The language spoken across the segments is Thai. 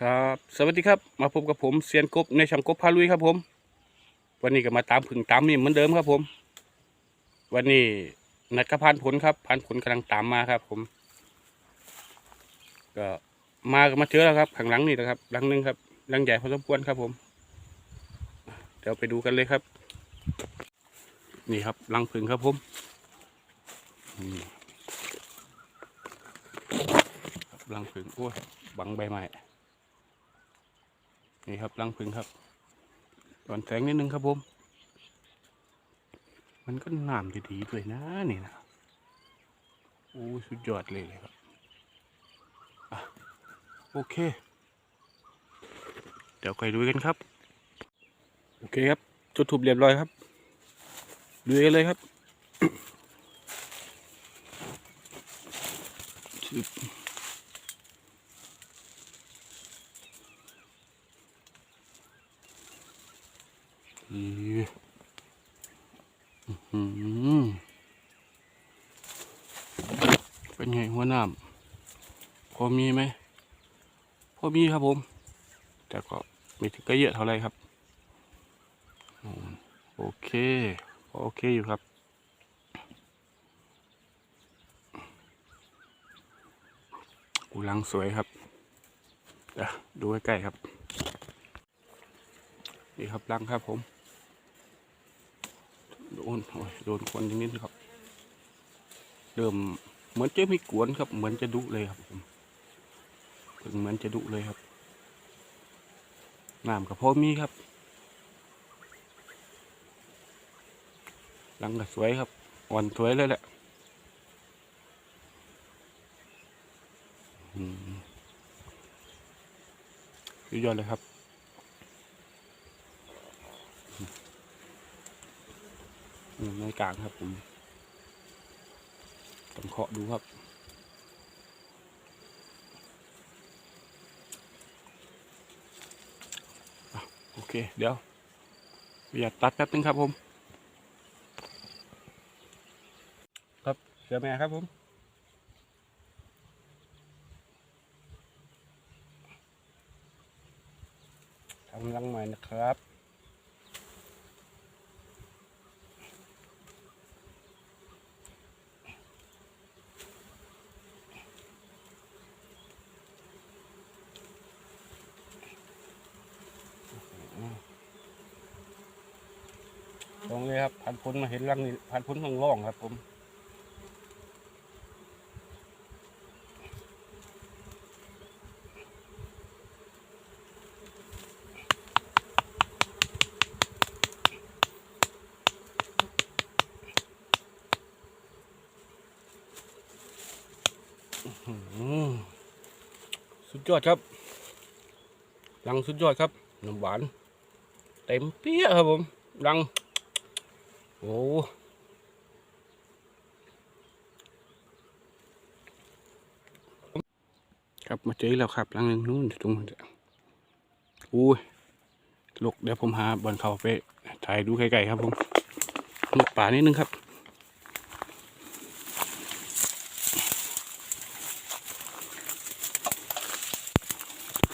ครับสวัสดีครับมาพบกับผมเซียนกบในช่องกบพาลุยครับผม วันนี้ก็มาตามผึ่งตามนี่เหมือนเดิมครับผม วันนี้นัดกับพานผลครับพานผลกำลังตามมาครับ ผม ก็มาก็มาเจอแล้วครับข้างหลังนี่นะครับหลังนึงครับหลังใหญ่พอสมควรครับผม เดี๋ยวไปดูกันเลยครับ นี่ครับหลังผึ่งครับผมหลังผึ่งโอ้ยบังใบไม้ นี่ครับรังผึ่งครับตอนแสงนิดนึงครับผม มันก็น้ำจะดีด้วยนะนี่นะโอ้สุดยอดเลยเลยครับอโอเค เดี๋ยวไปดูกันครับ โอเคครับ จุดถูบเรียบร้อยครับ ดูกันเลยครับ ชึบ อีอื้อหือ เป็นไงหัวหน้ำพอมีไหมพอมีครับผม แต่ก็ไม่ถึงก็เยอะเท่าไรครับ โอเค โอเคอยู่ครับ กูลังสวยครับเดี๋ยวดูใกล้ๆครับ นี่ครับรังครับผม โดนโอ้ยโดนคนอย่างนี้ครับเริ่มเหมือนจะมีกวนครับ เหมือนจะดุเลยครับผมถึงเหมือนจะดุเลยครับน้ำกับพ่อมีครับรังก็สวยครับ อ่อนสวยเลยแหละสุดยอดเลยครับ อืมในกลางครับผมต้องเคาะดูครับอโอเค เดี๋ยวอย่าตัดแป๊บนึงครับผม ครับเสือแม่ครับผมทำรังใหม่นะครับ รงเลยครับผ่านพ้นมาเห็นรังนี่ผ่านพ้นข้างล่องครับ ผมสุดยอดครับรังสุดยอดครับน้ำหวาน เต็มเปี้ยครับผมรัง โอ้ครับมาเจอแล้วครับรังหนึงนู้นตรงนั้นอุ้ยลูกเดี๋ยวผมหาบอลเขาไปถ่ายดูไกลๆครับผมนกป่านิดนึงครับ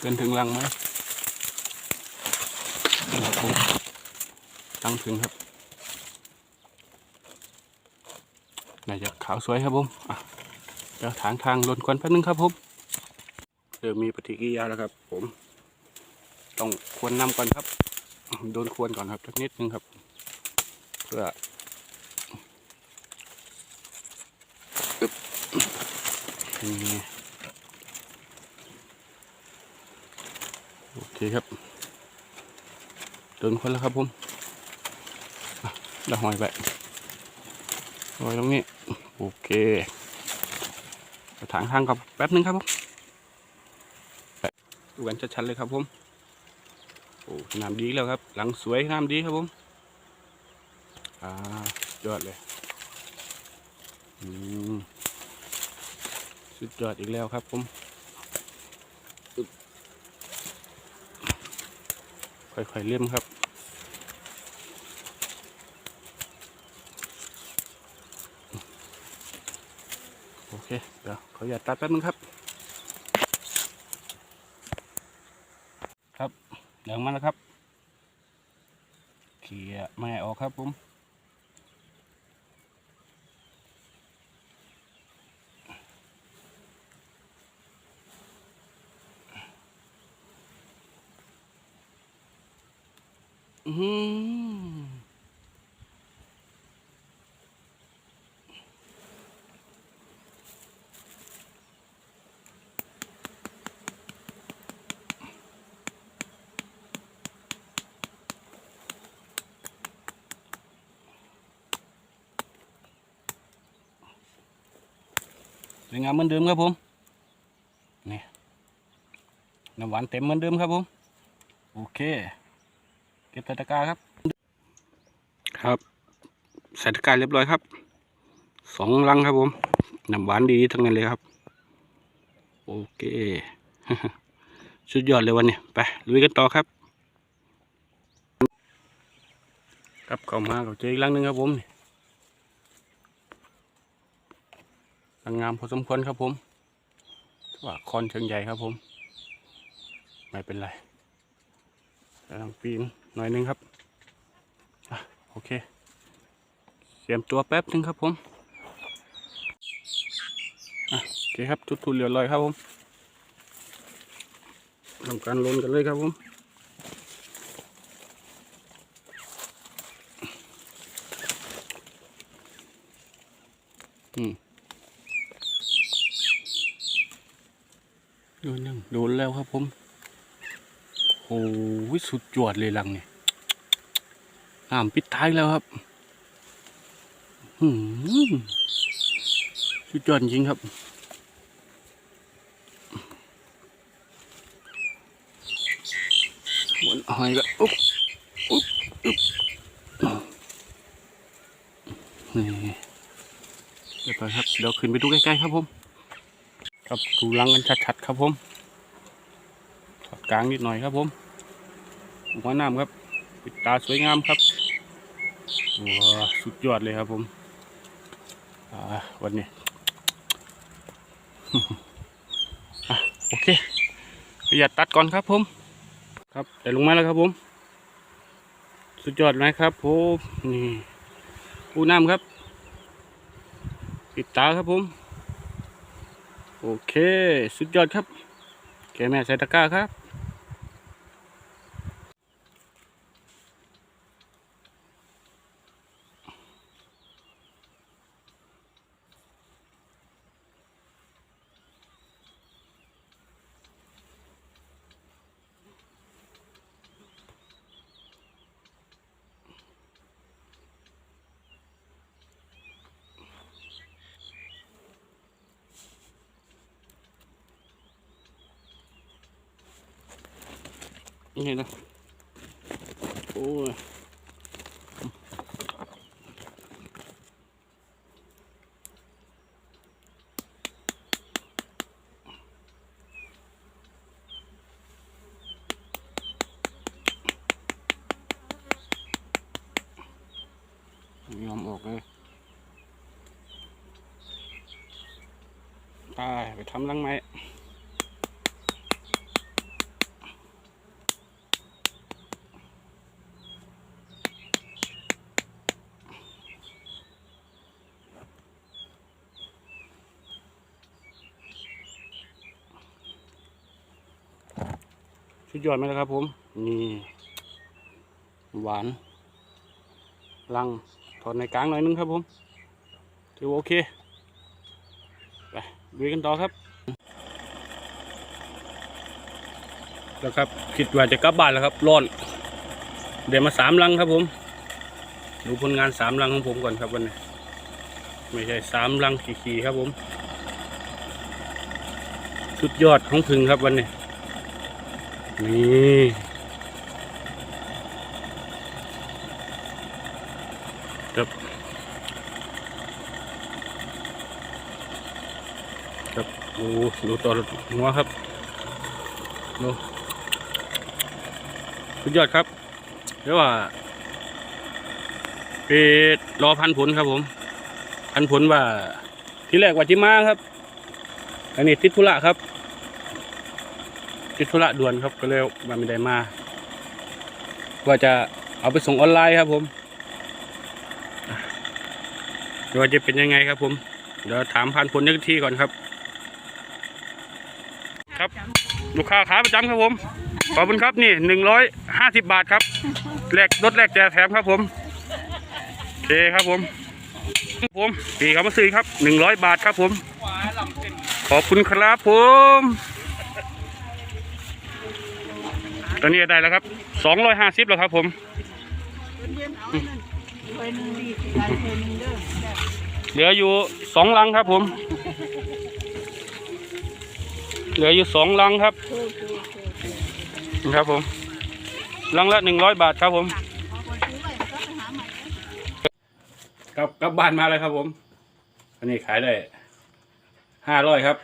เกินถึงรังไหมครับผมรังถึงครับ น่าจะขาวสวยครับผมอะเดี๋ยวทางทางลนควันแป๊บนึงครับผมเริ่มมีปฏิกิริยาแล้วครับ ผม ต้องควรนำก่อนครับ โดนควรก่อนครับสักนิดนึงครับ เพื่อโอเคครับเดินคนแล้วครับผมอะหอยไปหอยตรงนี้ โอเคไปถางทางกับแป๊บนึงครับผมดูกันชัดๆเลยครับผมโอ้น้ำดีแล้วครับ หลังสวยน้ำดีครับผมอ่ายอดเลยอืมสุดยอดอีกแล้วครับผมค่อยๆเลี่ยมครับ เคเดี๋ยวขออย่าตตัดแป๊บนึงครับ ครับเหลืองมาแล้วครับเขี่ยไม่ออกครับผมอืม สวยงามเหมือนเดิมครับผมนี่น้ำหวานเต็มเหมือนเดิมครับผมโอเค เก็บใส่ตะกร้าครับ ครับใส่ตะกร้าเรียบร้อยครับสองลังครับผมน้ำหวานดีทั้งนั้นเลยครับ โอเคสุดยอดเลยวันนี้ไปลุยกันต่อครับ ครับเข้ามากับเจออีกลังหนึ่งครับผม นี่ลังงามพอสมควรครับผมว่าคอนเชิงใหญ่ครับผม ไม่เป็นไรกำลังปีนหน่อยนึงครับอโอเคเตรียมตัวแป๊บหนึงครับผมโอเคครับทุทุนเรียบร้อยครับผมทำการลนกันเลยครับผมอืม โดนยังโดนแล้วครับผมโอ้ยสุดจวดเลยลังเนี่ยน้ำปิดท้ายแล้วครับหืมสุดยอดจริงครับหมุนหอยก็อุ๊บอุ๊บอุ๊บนี่เดี๋ยวไปครับเดี๋ยวขึ้นไปดูใกล้ๆครับผม ครับดูลังกันชัดๆครับผมถอดกลางนิดหน่อยครับผมหัวน้ำครับปิดตาสวยงามครับว้าสุดยอดเลยครับผมวันนี้โอเคประหยัดตัดก่อนครับผม ครับแต่ลงมาแล้วครับผม สุดยอดไหมครับผมนี่ปูน้ำครับ ปิดตาครับผม โอเค สุดยอดครับ แกแม่ใส่ตะกร้าครับ นี่นะโอ้ยยอมออกเลย ตาย ไปทำรังไม้ สุดยอดไหมล่ะครับ ผมนี่หวาน ลังถอดในกลางหน่อยนึงครับผมถือโอเคไปดูกันต่อครับ แล้วครับ คิดว่าจะกลับบ้านแล้วครับร้อนเดี๋ยวมาสามลังครับผม ดูผลงานสามลังของผมก่อนครับวันนี้ไม่ใช่สามลังขี่ๆครับผม สุดยอดของพึ่งครับวันนี้ นี่ครับครับดูดูตัวหัวครับดูสุดยอดครับเรียกว่าไปรอพันผลครับผม พันผลว่าที่แรกว่าจิมาครับ อันนี้ติดธุระครับ ติดธุระด่วนครับก็เลยมาไม่ได้มา ว่าจะเอาไปส่งออนไลน์ครับผมเดี๋ยวว่าจะเป็นยังไงครับผม เดี๋ยวถามผ่านผลยักทีก่อนครับ ครับลูกค้าขาประจำครับผม ขอบคุณครับนี่หนึ่งร้อยห้าสิบบาทครับแลกรถแลกแจกแถมครับผมโอเคครับผมผมปีเขามาซื้อครับหนึ่งร้อยบาทครับผมขอบคุณครับผม ตอนนี้ได้แล้วครับสองร้อยห้าสิบแล้วครับผมเหลืออยู่สองลังครับผม เหลืออยู่สองลังครับครับผมลังละหนึ่งร้อยบาทครับผมครับกลับบ้านมาเลยครับผม อันนี้ขายได้ห้าร้อยครับ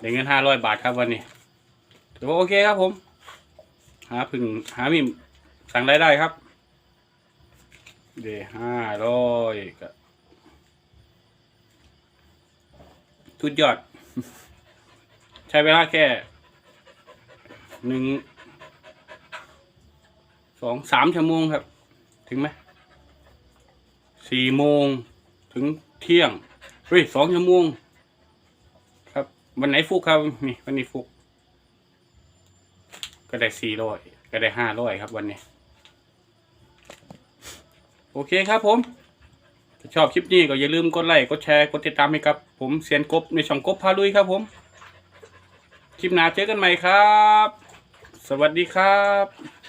ได้เงินห้าร้อยบาทครับวันนี้ ถือว่าโอเคครับผม หาพึ่งหามีสั่งรายได้ครับ เดห้าร้อยก็ทุดยอด ใช้เวลาแค่หนึ่งสองสามชั่วโมงครับ ถึงไหมสี่โมงถึงเที่ยงเฮ้ยสองชั่วโมง ครับ วันไหนฟุกครับ นี่ วันนี้ฟุก ก็ได้สี่ร้อยก็ได้ห้าร้อยครับวันนี้ โอเคครับผมถ้าชอบคลิปนี้ก็อย่าลืมกดไลค์กดแชร์กดติดตามให้กับผมเซียนกบในช่องกบพาลุยครับผม คลิปหน้าเจอกันใหม่ครับ สวัสดีครับ